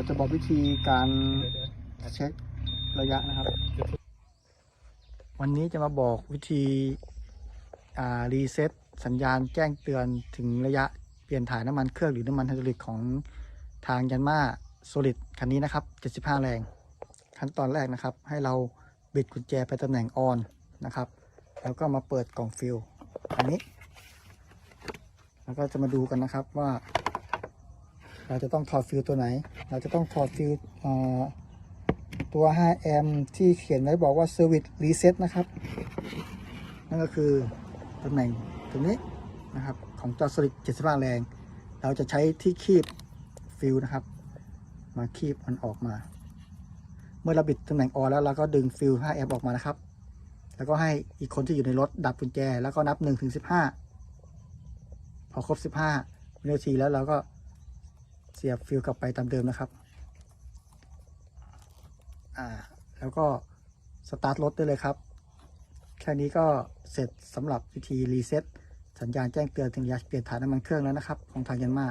ราจะบอกวิธีการเช็คระยะนะครับ วันนี้จะมาบอกวิธีรีเซ็ตสัญญาณแจ้งเตือนถึงระยะเปลี่ยนถ่ายน้ำมันเครื่องหรือน้ำมันไฮดรอลิกของทางยันมาโซลิดคันนี้นะครับ 75 แรง ขั้นตอนแรกนะครับ ให้เราบิดกุญแจไปตำแหน่งออนนะครับ แล้วก็มาเปิดกล่องฟิลอันนี้ แล้วก็จะมาดูกันนะครับว่า เราจะต้องถอดฟิลตัวไหน เราจะต้องถอดฟิลตัว 5 แอมป์ที่เขียนไว้บอกว่า Service Reset นะครับ นั่นก็คือตำแหน่งตรงนี้นะครับ ของจอสลิด75 แรง เราจะใช้ที่คีบฟิลนะครับ มาคีบมันออกมา เมื่อเราบิดตำแหน่งออนแล้วเราก็ดึงฟิล5แอมป์ออกมานะครับ แล้วก็ให้อีกคนที่อยู่ในรถดับกุญแจ แล้วก็นับ1ถึง15 พอครบ 15วินาทีแล้วเราก็ เสียบฟิลกลับไปตามเดิมนะครับอ่าแล้วก็สตาร์ทรถได้เลยครับ แค่นี้ก็เสร็จสำหรับวิธีรีเซ็ตสัญญาณแจ้งเตือนถึงยาเปลี่ยนถ่านน้ำมันเครื่องแล้วนะครับ ของทางยันมา